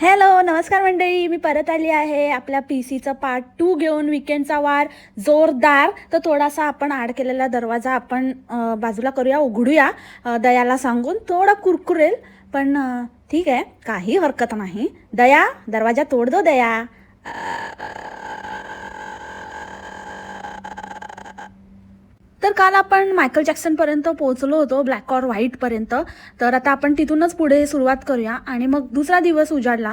Hello नमस्कार मंडळी. मी परत आली आहे आपल्या पी सीचं पार्ट टू घेऊन विकेंडचा वार जोरदार. तर थोडासा आपण आड केलेला दरवाजा आपण बाजूला करूया उघडूया दयाला सांगून. थोडा कुरकुरेल पण ठीक आहे. काही हरकत नाही. दया दरवाजा तोड दो दया. तर काल आपण मायकल जॅक्सनपर्यंत पोहोचलो होतो ब्लॅक ऑर व्हाईटपर्यंत तर आता आपण तिथूनच पुढे सुरुवात करूया. आणि मग दुसरा दिवस उजाडला.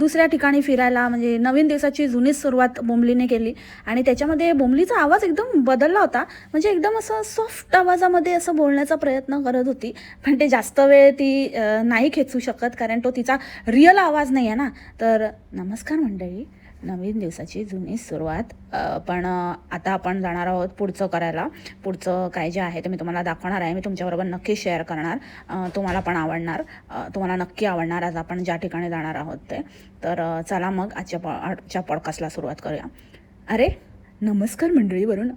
दुसऱ्या ठिकाणी फिरायला म्हणजे नवीन दिवसाची जुनीच सुरुवात बोंबलीने केली. आणि त्याच्यामध्ये बोंबलीचा आवाज एकदम बदलला होता. म्हणजे एकदम असं सॉफ्ट आवाजामध्ये असं बोलण्याचा प्रयत्न करत होती. पण ते जास्त वेळ ती नाही खेचू शकत कारण तो तिचा रिअल आवाज नाही आहे ना. तर नमस्कार मंडळी. नवीन दिवसाची जुनी सुरुवात. पण आता आपण जाणार आहोत पुढचं करायला. पुढचं काय जे आहे ते मी तुम्हाला दाखवणार आहे. मी तुमच्याबरोबर नक्की शेअर करणार. तुम्हाला पण आवडणार. तुम्हाला नक्की आवडणार आज आपण ज्या ठिकाणी जाणार आहोत ते. तर चला मग आजच्या पॉ आजच्या पॉडकास्टला सुरुवात करूया. अरे! नमस्कार मंडळीवरून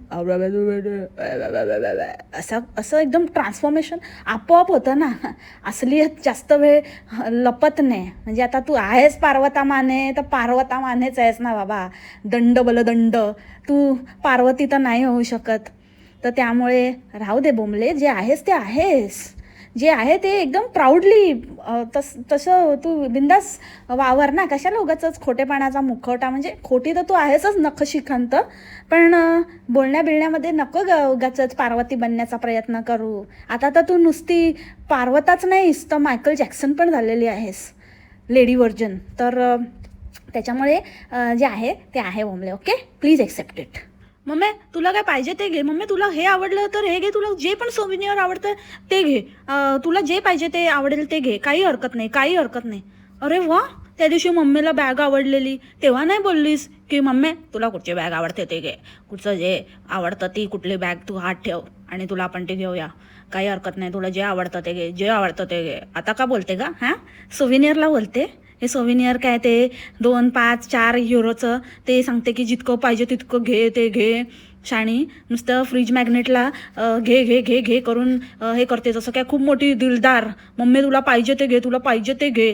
असं असं एकदम ट्रान्सफॉर्मेशन आपोआप होतं ना. असलीयत जास्त वेळ लपत नाही. म्हणजे आता तू आहेस पार्वता माने तर पार्वता मानेच आहेस ना बाबा. दंड बलदंड तू पार्वती तर नाही होऊ शकत. तर त्यामुळे राहू दे बोंबले जे आहेस ते आहेस. जे आहे ते एकदम प्राऊडली तस तसं तू बिंदास वावर ना कशाला उगाच खोटेपणाचा मुखवटा म्हणजे खोटी तर तू आहेसच नखशिखांत पण बोलण्या बिलण्यामध्ये नको ग उगाच पार्वती बनण्याचा प्रयत्न करू. आता तर तू नुसती पार्वताच नाहीस तर मायकल जॅक्सन पण झालेली आहेस लेडी व्हर्जन तर त्याच्यामुळे जे आहे ते आहे Bomble okay? Please accept it mummy तुला काय पाहिजे ते घे. मम्मी तुला हे आवडलं तर हे घे. तुला जे पण सोविनियर आवडतं ते घे. तुला जे पाहिजे ते आवडेल ते घे. काही हरकत नाही काही हरकत नाही. अरे वा त्या दिवशी मम्मीला बॅग आवडलेली. तेव्हा नाही बोललीस की मम्मी तुला कुठची बॅग आवडते ते घे. कुठचं जे आवडतं ती कुठली बॅग तू हात ठेव आणि तुला आपण ते घेऊया. काही हरकत नाही तुला जे आवडतं ते घे. जे आवडतं ते घे. आता का बोलते का हां? सोविनियरला बोलते? हे सोविनियर काय ते दोन पाच चार युरोचं ते सांगते की जितकं पाहिजे तितकं घे ते घे. शाणी नुसतं फ्रीज मॅग्नेटला घे घे घे घे करून हे करते. जसं काय खूप मोठी दिलदार. मम्मी तुला पाहिजे ते घे तुला पाहिजे ते घे.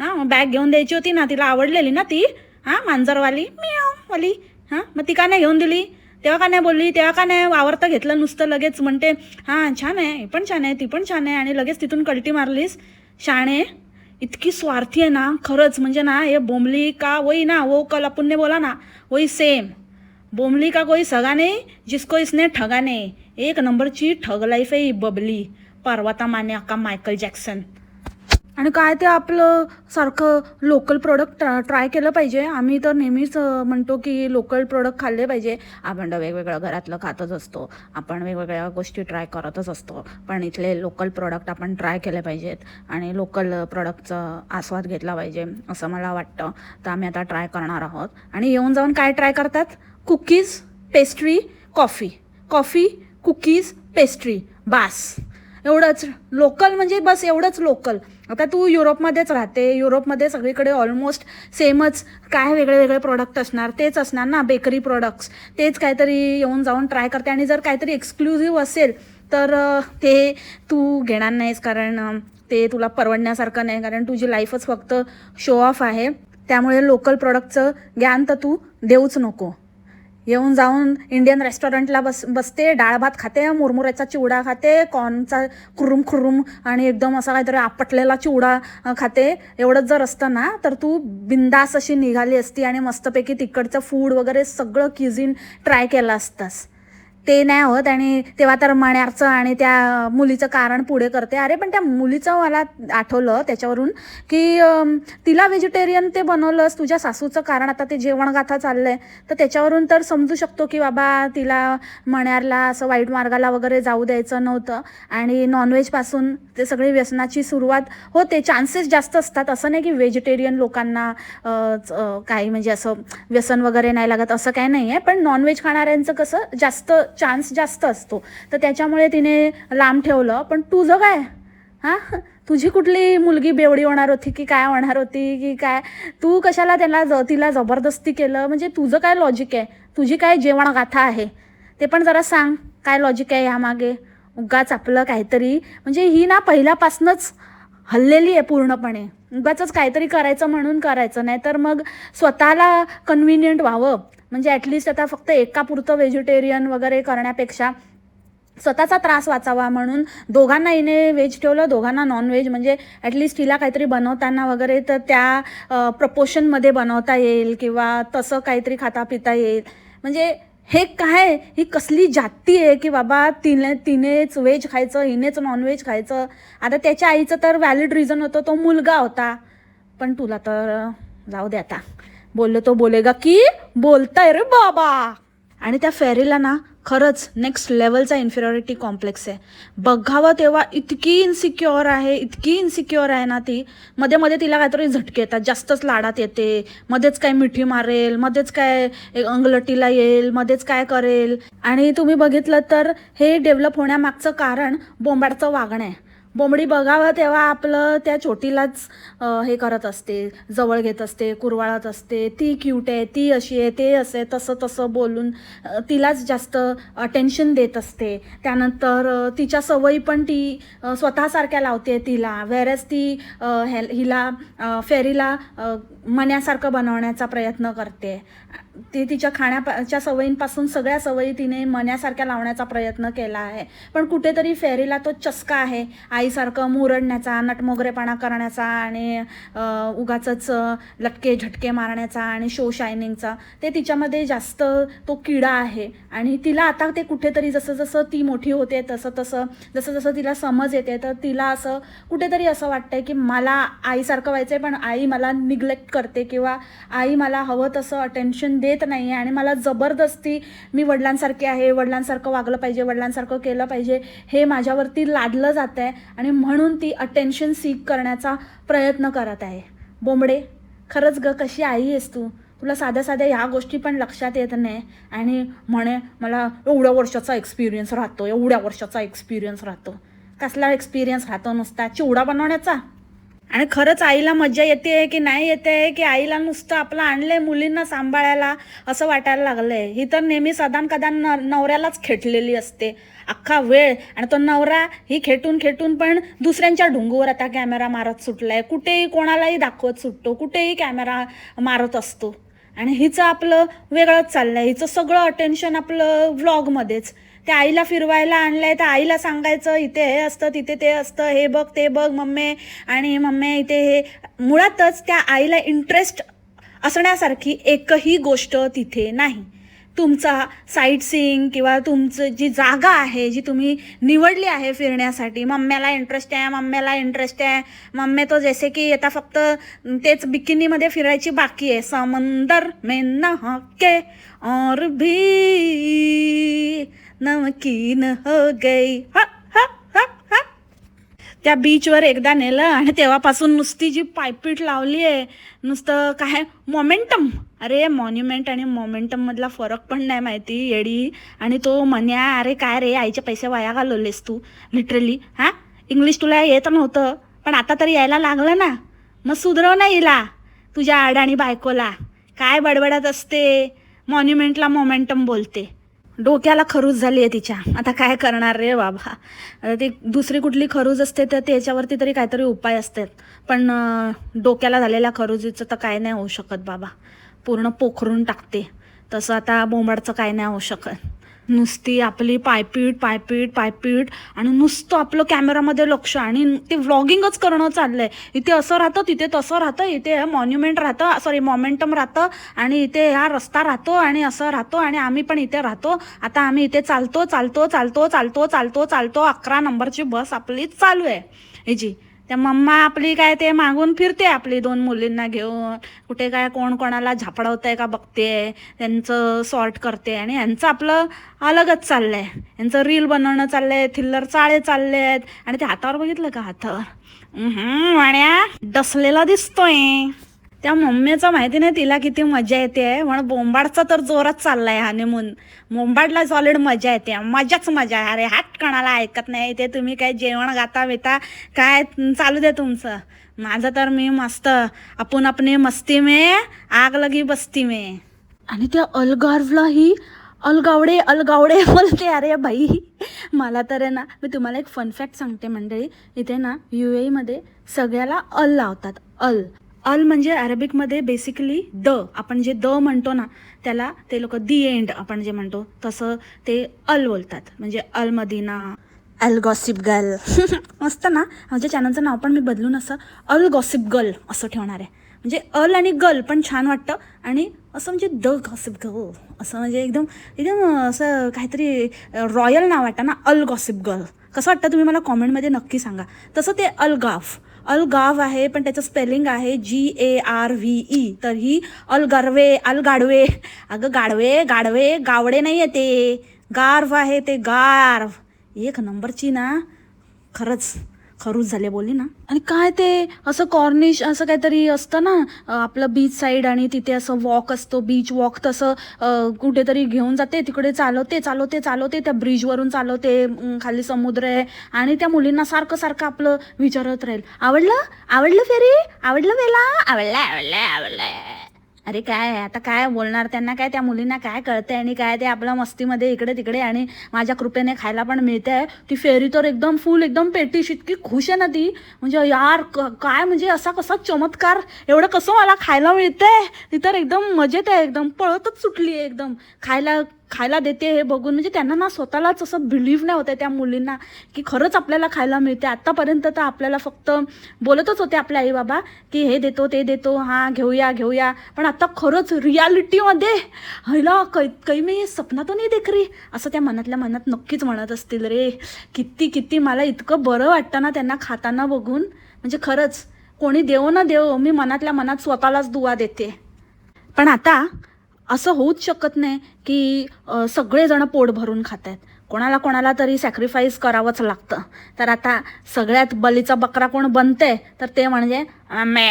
हां बॅग घेऊन द्यायची होती ना तिला आवडलेली ना ती? हां मांजरवाली? मी वाली. हां मग ती का नाही घेऊन दिली? तेव्हा का नाही बोलली? तेव्हा का नाही वावरता घेतलं नुसतं लगेच. म्हणते हां छान आहे हे पण छान आहे ती पण छान आहे. आणि लगेच तिथून कल्टी मारलीस. शाणे इतकी स्वार्थी आहे ना खरंच. म्हणजे ना हे बोंबली का वही ना वो कल अपन ने बोला ना वही सेम बोंबली का कोई सगा नाही जिसको इसने ठगा नाही एक नंबरची ठग लाईफ आहे ही बबली. पार्वता माने अक्का मायकल जॅक्सन आणि काय ते आपलं सारखं लोकल प्रोडक्ट ट्रा ट्राय केलं पाहिजे. आम्ही तर नेहमीच म्हणतो की लोकल प्रोडक्ट खाल्ले पाहिजे. आपण वेगवेगळं घरातलं खातच असतो. आपण वेगवेगळ्या गोष्टी ट्राय करतच असतो. पण इथले लोकल प्रोडक्ट आपण ट्राय केले पाहिजेत. आणि लोकल प्रोडक्टचा आस्वाद घेतला पाहिजे असं मला वाटतं. तर आम्ही आता ट्राय करणार आहोत. आणि येऊन जाऊन काय ट्राय करतात? Cookies pastry coffee coffee cookies pastry बास. एवढंच. लोकल म्हणजे बस एवढंच लोकल आता तू युरोपमध्येच राहते युरोपमध्ये सगळीकडे ऑलमोस्ट सेमच काय वेगळे वेगळे प्रोडक्ट असणार तेच असणार ना बेकरी प्रोडक्ट्स तेच काहीतरी येऊन जाऊन ट्राय करते आणि जर काहीतरी एक्सक्लुझिव्ह असेल तर ते तू घेणार नाहीस कारण ते तुला परवडण्यासारखं नाही कारण तुझी लाईफच फक्त शो ऑफ आहे. त्यामुळे लोकल प्रोडक्टचं ज्ञान तर तू देऊच नको. येऊन जाऊन इंडियन रेस्टॉरंटला बस बसते डाळ भात खाते मुरमुऱ्याचा चिवडा खाते कॉर्नचा खुरुम खुरुम आणि एकदम असा काहीतरी आपटलेला चिवडा खाते. एवढंच जर असतं ना तर तू बिंदास अशी निघाली असती आणि मस्तपैकी तिकडचं फूड वगैरे सगळं किझिन ट्राय केलं असतंस. ते नाही होत आणि तेव्हा तर मण्याचं आणि त्या मुलीचं कारण पुढे करते. अरे पण त्या मुलीचं मला आठवलं त्याच्यावरून की तिला व्हेजिटेरियन ते बनवलंस तुझ्या सासूचं कारण आता ते जेवणगाथा चाललंय. तर त्याच्यावरून तर समजू शकतो की बाबा तिला मण्याला असं वाईट मार्गाला वगैरे जाऊ द्यायचं नव्हतं आणि नॉनव्हेजपासून ते सगळी व्यसनाची सुरुवात होते. चान्सेस जास्त असतात. असं नाही की व्हेजिटेरियन लोकांना काही म्हणजे असं व्यसन वगैरे नाही लागत. असं काही नाही आहे पण नॉनव्हेज खाणाऱ्यांचं कसं जास्त चान्स जास्त असतो. तर त्याच्यामुळे तिने लांब ठेवलं. पण तुझं काय हां? तुझी कुठली मुलगी बेवडी होणार होती की काय होणार होती की काय? तू कशाला त्याला ज तिला जबरदस्ती केलं? म्हणजे तुझं काय लॉजिक आहे? तुझी काय जेवण गाथा आहे? ते पण जरा सांग. काय लॉजिक आहे ह्यामागे उगाच आपलं काहीतरी. म्हणजे ही ना पहिल्यापासूनच हल्लेली आहे पूर्णपणे. उगाच काहीतरी करायचं म्हणून करायचं नाही तर मग स्वतःला कन्व्हिनियंट व्हावं. म्हणजे ॲटलिस्ट आता फक्त एकापुरतं व्हेजिटेरियन वगैरे करण्यापेक्षा स्वतःचा त्रास वाचावा म्हणून दोघांना हिने व्हेज ठेवलं दोघांना नॉनव्हेज म्हणजे ॲटलिस्ट तिला काहीतरी बनवताना वगैरे तर त्या प्रपोशनमध्ये बनवता येईल किंवा तसं काहीतरी खाता पिता येईल. म्हणजे हे काय? ही कसली जाती आहे की बाबा तिने तिनेच व्हेज खायचं हिनेच नॉनव्हेज खायचं? आता त्याच्या आईचं तर व्हॅलिड रिझन होतं तो मुलगा होता. पण तुला तर जाऊ दे आता. बोललो तो बोलेगा की बोलताय रे बाबा. आणि त्या फेरीला ना खरंच नेक्स्ट लेवलचा इन्फिरियॉरिटी कॉम्प्लेक्स आहे. बघावं तेव्हा इतकी इन्सिक्युअर आहे इतकी इन्सिक्युअर आहे ना ती. मध्ये मध्ये तिला काहीतरी झटके येतात जास्तच लाडात येते. मध्येच काय मिठी मारेल मध्येच काय अंगलटीला येईल मध्येच काय करेल. आणि तुम्ही बघितलं तर हे डेव्हलप होण्यामागचं कारण बोंबाडचं वागणं आहे. बोंबडी बघावं तेव्हा आपलं त्या छोटीलाच हे करत असते जवळ घेत असते कुरवाळत असते ती क्यूट आहे ती अशी आहे ते असं आहे तसं तसं बोलून तिलाच जास्त अटेन्शन देत असते. त्यानंतर तिच्या सवयी पण ती स्वतःसारख्या लावते तिला. वेरॅज ती हे हेल हिला फेरीला मण्यासारखं बनवण्याचा प्रयत्न करते. ती तिच्या खाण्याच्या सवयींपासून सगळ्या सवयी तिने मण्यासारख्या लावण्याचा प्रयत्न केला आहे. पण कुठेतरी फेरीला तो चस्का आहे. आईसारखं मुरडण्याचा नटमोगरेपणा करण्याचा आणि उगाचंच लटके झटके मारण्याचा आणि शो शायनिंगचा ते तिच्यामध्ये जास्त तो किडा आहे. आणि तिला आता ते कुठेतरी जसं जसं ती मोठी होते तसं तसं जसं जसं तिला समज येते तर तिला असं कुठेतरी असं वाटतंय की मला आईसारखं व्हायचं आहे पण आई मला निग्लेक्ट करते किंवा आई मला हवं तसं अटेन्शन देत नाही आहे आणि मला जबरदस्ती मी वडिलांसारखे आहे वडिलांसारखं वागलं पाहिजे वडिलांसारखं केलं पाहिजे हे माझ्यावरती लादलं जात आहे आणि म्हणून ती अटेन्शन सीक करण्याचा प्रयत्न करत आहे. बोंबडे खरंच ग कशी आई आहेस तू? तुला साध्या साध्या ह्या गोष्टी पण लक्षात येत नाही आणि म्हणे मला एवढ्या वर्षाचा एक्सपिरियन्स राहतो एवढ्या वर्षाचा एक्सपिरियन्स राहतो. कसला एक्सपिरियन्स राहतो नुसता? चिवडा बनवण्याचा? आणि खरंच आईला मज्जा येते की नाही येते की आईला नुसतं आपलं आणलंय मुलींना सांभाळायला असं वाटायला लागलंय. ही तर नेहमी सदान कदान न नवऱ्यालाच खेटलेली असते. अख्खा वेळ आणि तो नवरा ही खेटून खेटून पण दुसऱ्यांच्या ढुंगूवर आता कॅमेरा मारत सुटलाय. कुठेही कोणालाही दाखवत सुटतो. कुठेही कॅमेरा मारत असतो. आणि हिचं आपलं वेगळंच चाललंय. हिचं सगळं अटेन्शन आपलं व्लॉगमध्येच त्या आईला फिरवायला आणलंय तर आईला सांगायचं इथे हे असतं तिथे ते असतं हे बघ ते बघ मम्मी आणि मम्मी इथे हे. मुळातच त्या आईला इंटरेस्ट असण्यासारखी एकही गोष्ट तिथे नाही. तुमचा साईट सीईंग किंवा तुमचं जी जागा आहे जी तुम्ही निवडली आहे फिरण्यासाठी मम्म्याला इंटरेस्ट आहे मम्म्याला इंटरेस्ट आहे. मम्मी तो जसे की आता फक्त तेच बिकिनीमध्ये फिरायची बाकी आहे. समंदर में नहा के और भी नमकीन हो गई. हा हा हा हा. त्या बीचवर एकदा नेलं आणि तेव्हापासून नुसती जी पायपीट लावली आहे नुसतं काय मोमेंटम अरे मॉन्युमेंट आणि मोमेंटममधला फरक पण नाही माहिती येडी. आणि तो म्हण्या अरे काय रे आईचे पैसे वाया घालवलेस तू? लिटरली हां? इंग्लिश तुला येत नव्हतं पण आता तरी यायला लागलं ना. मग सुधरव ना हिला तुझ्या अडाणी बायकोला. काय बडबडत असते? मॉन्युमेंटला मोमेंटम बोलते. डोक्याला खरूज झाली आहे तिच्या. आता काय करणार रे बाबा? आता ती दुसरी कुठली खरूज असते तर त्याच्यावरती तरी काहीतरी उपाय असतात. पण डोक्याला झालेल्या खरुजीचं तर काय नाही होऊ शकत बाबा. पूर्ण पोखरून टाकते. तसं आता बोंबाडचं काय नाही होऊ शकत. नुसती आपली पायपीट पायपीट पायपीट आणि नुसतं आपलं कॅमेरामध्ये लक्ष आणि ते व्लॉगिंगच करणं चाललंय. इथे असं राहतं तिथे तसं राहतं इथे मॉन्युमेंट राहतं सॉरी मॉमेंटम राहतं आणि इथे हा रस्ता राहतो आणि असं राहतो आणि आम्ही पण इथे राहतो. आता आम्ही इथे चालतो चालतो चालतो चालतो चालतो चालतो अकरा नंबरची बस आपली चालू आहे. ह्याची त्या मम्मा आपली काय ते मागून फिरते आपली दोन मुलींना घेऊन. कुठे काय कोण कोणाला झापडवतंय का बघते त्यांचं सॉर्ट करते आणि यांचं आपलं अलगच चाललंय. यांचं रील बनवणं चाललंय थिल्लर चाळे चालले आहेत आणि ते हातावर बघितलं का हातावर? उम्हम, डसलेला दिसतोय. त्या मम्मीचं माहिती नाही तिला किती मजा येते. म्हणून बोंबाडचा तर जोरात चाललाय हनीमून बोंबाडला सॉलिड मजा येते. मजाच मजा आहे. अरे हात कणाला ऐकत नाही. ते तुम्ही काय जेवण गाता बिता काय चालू दे तुमचं. माझं तर मी मस्त. आपण आपली मस्ती मे आग लगी बस्ती मे. आणि त्या अलगार्वलाही अलगावडे अलगावडे बोलते. अरे बाई मला तर आहे ना मी तुम्हाला एक फन फॅक्ट सांगते मंडळी. इथे ना यू एमध्ये सगळ्याला अल लावतात. अल. अल म्हणजे अरेबिकमध्ये बेसिकली द आपण जे द म्हणतो ना त्याला ते लोक दी एंड आपण जे म्हणतो तसं ते अल बोलतात. म्हणजे अल मदिना अल गॉसिप गर्ल मस्त ना? माझ्या चॅनलचं नाव पण मी बदलून असं अल गॉसिप गर्ल असं ठेवणार आहे. म्हणजे अल आणि गर्ल पण छान वाटतं आणि असं म्हणजे द गॉसिप गर्ल असं म्हणजे एकदम एकदम असं काहीतरी रॉयल नाव वाटतं ना अल गॉसिप गर्ल कसं वाटतं तुम्ही मला कॉमेंटमध्ये नक्की सांगा. तसं ते अल गाफ. अलगाव आहे पण त्याचं स्पेलिंग आहे G A R V E तर ही अलगारवे अलगाडवे. अगं गाडवे गाडवे गावडे नाही आहे ते. गार्व आहे ते गार्व. एक नंबरची ना खरंच. खरूच झाले बोलली ना. आणि काय ते असं कॉर्निश असं काहीतरी असतं ना आपलं बीच साईड आणि तिथे असं वॉक असतो बीच वॉक तसं कुठेतरी घेऊन जाते तिकडे चालवते चालवते चालवते त्या ब्रिजवरून चालवते खाली समुद्र आहे आणि त्या मुलींना सारखं सारखं आपलं विचारत राहील. आवडलं? आवडलं फेरी? आवडलं वेला? आवडलं आवडलं आवडलं अरे काय आता काय बोलणार त्यांना? काय त्या मुलींना काय कळतंय आणि काय ते आपल्या मस्तीमध्ये इकडे तिकडे आणि माझ्या कृपेने खायला पण मिळतंय? ती फेरी तर एकदम फुल एकदम पेटीश इतकी खुश आहे ना ती. म्हणजे यार काय म्हणजे असा कसा चमत्कार एवढं कसं मला खायला मिळतंय? ती तर एकदम मजेत आहे एकदम पळतच सुटली आहे एकदम. खायला खायला देते हे बघून. म्हणजे त्यांना ना स्वतःलाच असं बिलीव्ह नाही होतं त्या मुलींना की खरंच आपल्याला खायला मिळते आत्तापर्यंत तर आपल्याला फक्त बोलतच होते आपले आई बाबा की हे देतो ते देतो हां घेऊया घेऊया. पण आता खरंच रियालिटीमध्ये हैला कै काही मी सपना तर नाही देख रे असं त्या मनातल्या मनात नक्कीच म्हणत असतील रे. किती किती मला इतकं बरं वाटतं ना त्यांना खाताना बघून. म्हणजे खरंच कोणी देव ना देव मी मनातल्या मनात स्वतःलाच दुवा देते. पण आता असं होऊच शकत नाही की सगळेजण पोट भरून खात आहेत कोणाला कोणाला तरी सॅक्रिफाईस करावंच लागतं. तर आता सगळ्यात बलीचा बकरा कोण बनते तर ते म्हणजे मम्मे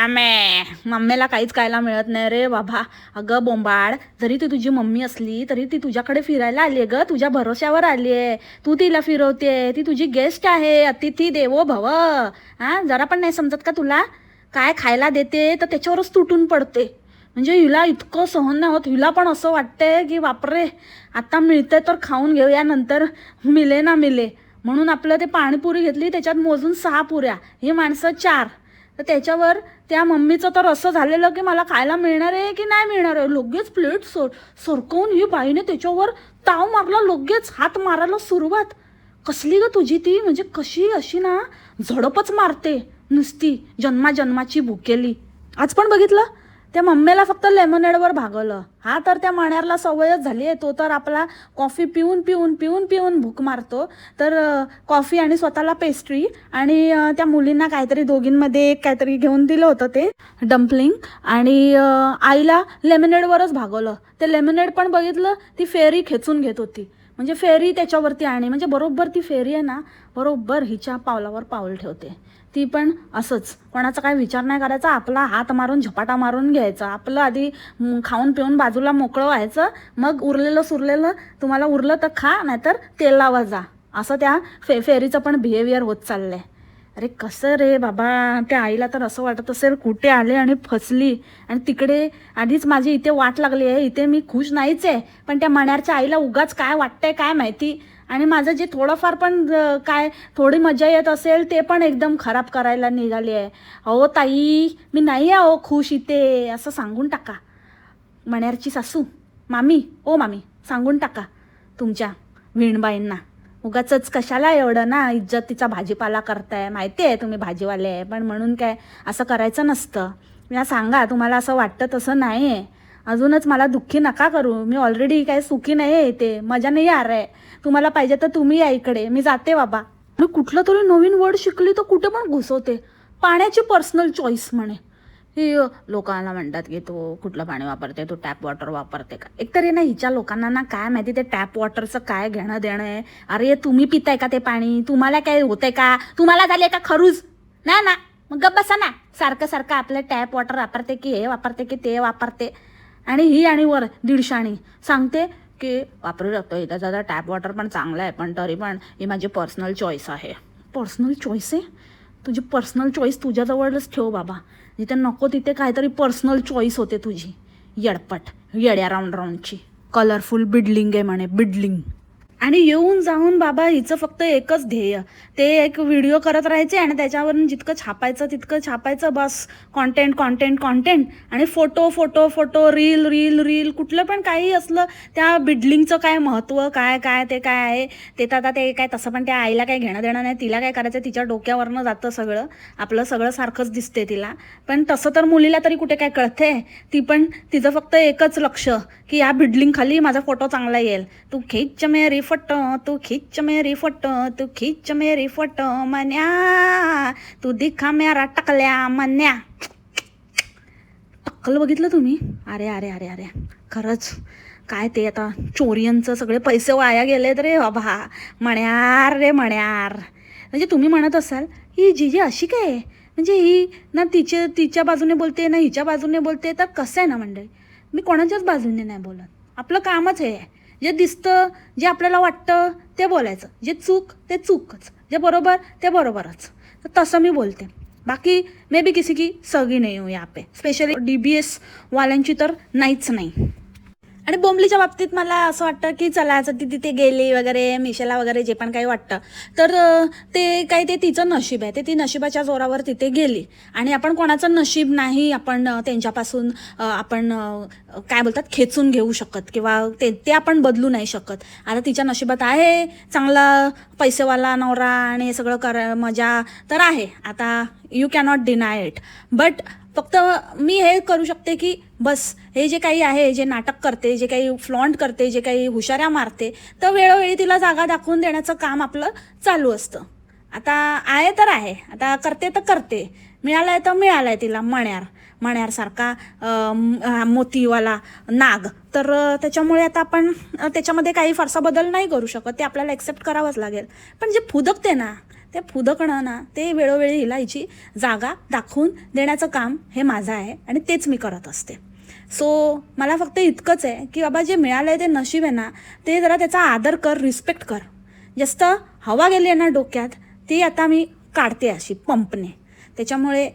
मम्मे मम्मीला काहीच खायला मिळत नाही रे बाबा. अगं बोंबाड जरी ती तुझी मम्मी असली तरी ती तुझ्याकडे फिरायला आली आहे ग. तुझ्या भरोश्यावर आली आहे तू तिला फिरवते ती तुझी गेस्ट आहे. अतिथी देवो भव. हां जरा पण नाही समजत का तुला? काय खायला देते तर त्याच्यावरच तुटून पडते. म्हणजे हिला इतकं सहन नाही होत. हिला पण असं वाटतंय की बापरे आता मिळते तर खाऊन घेऊया नंतर मिले ना मिले. म्हणून आपलं ते पाणीपुरी घेतली त्याच्यात मोजून सहा पुऱ्या. ही माणसं चार. तर त्याच्यावर त्या मम्मीचं तर असं झालेलं की मला खायला मिळणार आहे की नाही मिळणार आहे? लगेच प्लेट सर सरकवून ही बाईने त्याच्यावर ताव मारला लगेच हात मारायला सुरुवात. कसली ग तुझी ती? म्हणजे कशी अशी ना झडपच मारते नुसती जन्माजन्माची भुकेली. आज पण बघितलं? त्या मम्मीला फक्त लेमनेडवर भागवलं. हा तर त्या माण्याला सवयच झाली आहे. तो तर आपला कॉफी पिऊन पिऊन पिऊन पिऊन भूक मारतो. तर कॉफी आणि स्वतःला पेस्ट्री आणि त्या मुलींना काहीतरी दोघींमध्ये एक काहीतरी घेऊन दिलं होतं ते डम्पलिंग आणि आईला लेमनेडवरच भागवलं. ते लेमनेड पण बघितलं ती फेरी खेचून घेत होती. म्हणजे फेरी त्याच्यावरती आणि म्हणजे बरोबर ती फेरी आहे ना बरोबर हिच्या पावलावर पाऊल ठेवते. ती पण असंच. कोणाचा काय विचार नाही करायचा. आपला हात मारून झपाटा मारून घ्यायचा. आपलं आधी खाऊन पिऊन बाजूला मोकळं व्हायचं. मग उरलेलं सुरलेलं तुम्हाला उरलं तर खा नाहीतर तेल लावा जा. असं त्या फे फेरीचं पण बिहेवियर होत चाललंय. अरे कसं रे बाबा? त्या आईला तर असं वाटत असेल कुठे आले आणि फसली. आणि तिकडे आधीच माझी इथे वाट लागली आहे. इथे मी खुश नाहीच आहे. पण त्या मण्यारच्या आईला उगाच काय वाटतंय काय माहिती? आणि माझं जे थोडंफार पण काय थोडी मजा येत असेल ते पण एकदम खराब करायला निघाली आहे. अहो ताई मी नाही आहे अहो खुश इथे असं सांगून टाका. मण्यारची सासू मामी ओ मामी सांगून टाका तुमच्या विणबाईंना. उगाच कशाला एवढं ना इज्जतीचा भाजीपाला करताय माहिती आहे तुम्ही भाजीवाले आहे पण म्हणून काय असं करायचं नसतं. मला सांगा तुम्हाला असं वाटतं तसं नाही आहे अजूनच मला दुःखी नका करू. मी ऑलरेडी काय सुखी नाही आहे इथे. मजा नाही आ आहे. तुम्हाला पाहिजे तर तुम्ही या इकडे. मी जाते बाबा. मी कुठलं तरी नवीन वर्ड शिकली तर कुठे पण घुसवते. पाण्याची पर्सनल चॉईस म्हणे. ही लोकांना म्हणतात की तू कुठलं पाणी वापरते? तू टॅप वॉटर वापरते का? एकतरी ना हिच्या लोकांना ना काय माहिती ते टॅप वॉटरचं काय घेणं देणं आहे? अरे तुम्ही पिताय का ते पाणी? तुम्हाला काय होतंय का? तुम्हाला झाले का खरूज? ना ना. मग गप्प बसा ना. सारखं सारखं आपलं टॅप वॉटर वापरते की हे वापरते की ते वापरते. आणि ही आणि वर दीडशाणी सांगते की वापरू शकतो इथं जरा टॅप वॉटर पण चांगलं आहे पण तरी पण ही माझी पर्सनल चॉईस आहे. पर्सनल चॉईस आहे? तुझी पर्सनल चॉईस तुझ्याजवळच ठेव बाबा. जिथे नको तिथे काहीतरी पर्सनल चॉईस होते तुझी. येडपट येड्या राऊंड राऊंडची कलरफुल बिडलिंग आहे म्हणे बिडलिंग आणि येऊन जाऊन बाबा हिचं फक्त एकच ध्येय. ते एक व्हिडिओ करत राहायचे आणि त्याच्यावरून जितकं छापायचं तितकं छापायचं बस. कॉन्टेंट कॉन्टेंट कॉन्टेंट आणि photo photo photo reel reel reel कुठलं पण काही असलं त्या बिल्डिंगचं काय महत्त्व काय काय ते काय आहे ते तर आता ते काय तसं पण त्या आईला काय घेणं देणं नाही तिला काय करायचं तिच्या डोक्यावरनं जातं सगळं. आपलं सगळं सारखंच दिसते तिला. पण तसं तर मुलीला तरी कुठे काय कळते ती पण तिचं फक्त एकच लक्ष की या बिल्डिंगखाली माझा फोटो चांगला येईल. तू खेच मे रिफ फोटो तू खिच मेरी फोटो तू खिच मेरी फोटो मन्या. तू दिखा मेरा टकल्या मन्या. टक्कल बघितलं तुम्ही? अरे अरे अरे अरे. खरंच. काय ते आता? चोरियनचं सगळे पैसे वाया गेलेत रे बाबा. म्हण्यार रे म्हण्यार म्हणजे तुम्ही म्हणत असाल ही जिजी अशी काय? म्हणजे ही ना तिचे तिच्या बाजूने बोलते ना हिच्या बाजूने बोलते तर कसं आहे ना मंडळी? मी कोणाच्याच बाजूने नाही बोलत. आपलं कामच आहे जे दिसतं जे आपल्याला वाटतं ते बोलायचं. जे चूक ते चूकच. जे बरोबर ते बरोबरच. तर तसं मी बोलते. बाकी मे बी किसी की सगी नाही हो या पे. स्पेशली डी बी एस वाल्यांची तर नाहीच नाही. आणि बोंबलीच्या बाबतीत मला असं वाटतं की चला ती तिथे गेली वगैरे मिशेला वगैरे जे पण काही वाटतं. तर ते काही ते तिचं नशीब आहे. ते ती नशिबाच्या जोरावर तिथे गेली. आणि आपण कोणाचं नशीब नाही आपण त्यांच्यापासून आपण काय बोलतात खेचून घेऊ शकत किंवा ते ते आपण बदलू नाही शकत. आता तिच्या नशिबात आहे चांगला पैसेवाला नवरा आणि सगळं कर मजा तर आहे. आता you cannot deny it but फक्त मी हे करू शकते की बस हे जे काही आहे जे नाटक करते जे काही फ्लॉन्ट करते जे काही हुशाऱ्या मारते तर वेळोवेळी तिला जागा दाखवून देण्याचं काम आपलं चालू असतं. आता आहे तर आहे. आता करते तर करते. मिळालं आहे तर मिळालं आहे तिला मण्यार. मण्यारसारखा मोतीवाला नाग. तर त्याच्यामुळे आता आपण त्याच्यामध्ये काही फारसा बदल नाही करू शकत. ते आपल्याला एक्सेप्ट करावंच लागेल. पण जे फुदकते ना ते फुदकणं ना ते वेळोवेळी हिला हिची जागा दाखवून देण्याचं काम हे माझं आहे आणि तेच मी करत असते. सो मला फक्त इतकंच आहे की बाबा जे मिळालं आहे ते नशीब आहे ना ते जरा त्याचा आदर कर रिस्पेक्ट कर. जास्त हवा गेली आहे ना डोक्यात ती आता मी काढते अशी पंपने. त्याच्यामुळे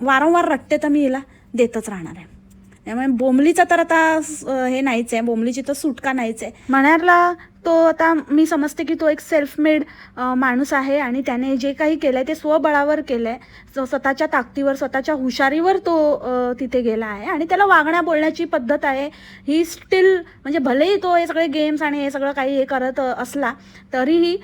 वारंवार रट्टे तर मी हिला देतच राहणार आहे. त्यामुळे बोंबलीचं तर आता हे नाहीच आहे बोंबलीची तर सुटका नाहीच आहे म्हणायला तो आता मी समजते की तो एक सेल्फ मेड माणूस आहे आणि त्याने जे काही केलं आहे ते स्वबळावर केलं आहे स्वतःच्या ताकदीवर स्वतःच्या हुशारीवर तो तिथे गेला आहे आणि त्याला वागण्या बोलण्याची पद्धत आहे. ही स्टील म्हणजे भलेही तो हे सगळे गेम्स आणि हे सगळं काही हे करत असला तरीही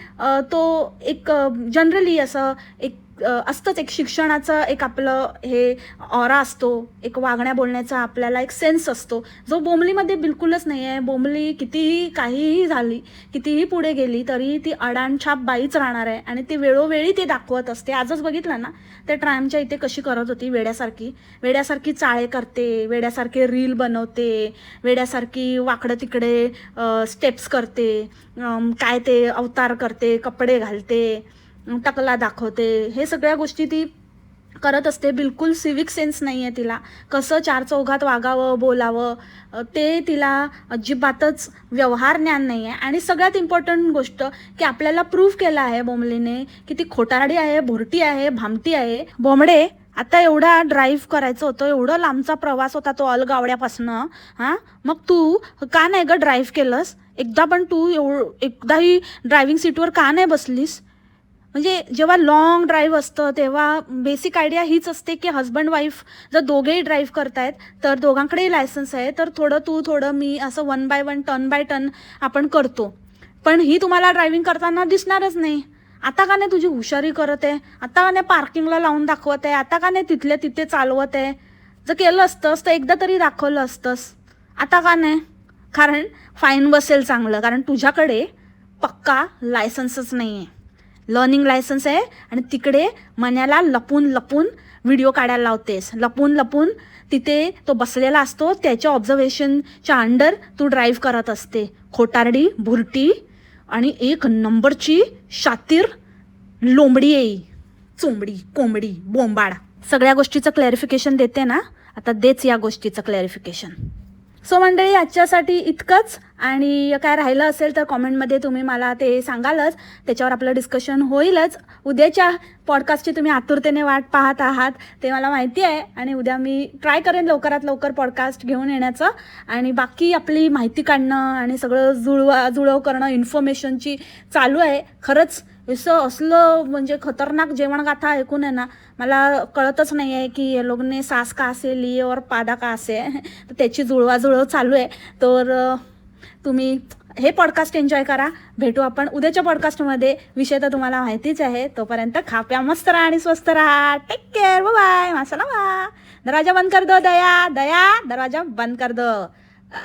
तो एक जनरली असं एक असतंच एक शिक्षणाचं एक आपलं हे ऑरा असतो एक वागण्या बोलण्याचा आपल्याला एक सेन्स असतो. जो बोंबलीमध्ये बिलकुलच नाही आहे. बोंबली कितीही काहीही झाली कितीही पुढे गेली तरीही ती अडाणछाप बाईच राहणार आहे. आणि ती वेळोवेळी ते दाखवत असते. आजच बघितलं ना ते ट्रायमच्या इथे कशी करत होती वेड्यासारखी. वेड्यासारखी चाळे करते वेड्यासारखे रील बनवते वेड्यासारखी वाकडं तिकडे स्टेप्स करते काय ते अवतार करते कपडे घालते. टकला दाखवते. हे सगळ्या गोष्टी ती करत असते. बिलकुल सिविक सेन्स नाही आहे तिला. कसं चार चौघात वागावं बोलावं ते तिला अजिबातच व्यवहार ज्ञान नाही आहे आणि सगळ्यात इम्पॉर्टंट गोष्ट की आपल्याला प्रूव्ह केलं आहे बोमलीने की ती खोटारडी आहे भोरटी आहे भामटी आहे. बोमडे आता एवढा ड्राईव्ह करायचं होतं एवढं लांबचा प्रवास होता तो अलगावड्यापासनं हां? मग तू का नाही ग ड्राईव्ह केलंस? एकदा पण तू एव एकदाही ड्रायव्हिंग सीटवर का नाही बसलीस? म्हणजे जेव्हा लॉंग ड्राईव्ह असतं तेव्हा बेसिक आयडिया हीच असते की हस्बंड वाईफ जर दोघेही ड्राईव्ह करतायत तर दोघांकडेही लायसन्स आहे तर थोडं तू थोडं मी असं one by one turn by turn आपण करतो. पण ही तुम्हाला ड्रायव्हिंग करताना दिसणारच नाही. आता का नाही तुझी हुशारी करत आहे? आता का नाही पार्किंगला लावून दाखवत आहे? आता का नाही तिथल्या तिथे चालवत आहे? जर केलं असतंस तर एकदा तरी दाखवलं असतंस. आता का नाही? कारण फाईन बसेल चांगलं कारण तुझ्याकडे पक्का लायसन्सच नाही आहे लर्निंग लायसन्स आहे आणि तिकडे मण्याला लपून लपून व्हिडिओ काढायला लावतेस. लपून लपून तिथे तो बसलेला असतो. त्याच्या ऑब्झर्वेशनच्या अंडर तू ड्राईव्ह करत असते. खोटारडी भुरटी आणि एक नंबरची शातीर लोंबडी येई. चोंबडी कोंबडी बोंबाड. सगळ्या गोष्टीचं क्लॅरिफिकेशन देते ना? आता देच या गोष्टीचं क्लॅरिफिकेशन सो मंडळी आजच्यासाठी इतकंच. आणि काय राहिलं असेल तर कॉमेंटमध्ये तुम्ही मला ते सांगालच. त्याच्यावर आपलं डिस्कशन होईलच. उद्याच्या पॉडकास्टची तुम्ही आतुरतेने वाट पाहत आहात ते मला माहिती आहे. आणि उद्या मी ट्राय करेन लवकरात लवकर पॉडकास्ट घेऊन येण्याचं. आणि बाकी आपली माहिती काढणं आणि सगळं जुळवा जुळव करणं इन्फॉर्मेशनची चालू आहे. खरंच असं असलं म्हणजे खतरनाक जेवणगाथा ऐकून आहे ना मला कळतच नाही आहे की ये लोगने सास का असे लिए और पादा का असे? तर त्याची जुळवाजुळव चालू आहे. तर तुम्ही हे पॉडकास्ट एन्जॉय करा. भेटू आपण उद्याच्या पॉडकास्टमध्ये विषय तर तुम्हाला माहितीच आहे. तोपर्यंत खाप्या मस्त राहा आणि स्वस्त राहा. टेक केअर बाय मासला दरवाजा बंद कर दो दया. दया दरवाजा बंद कर दो. आ,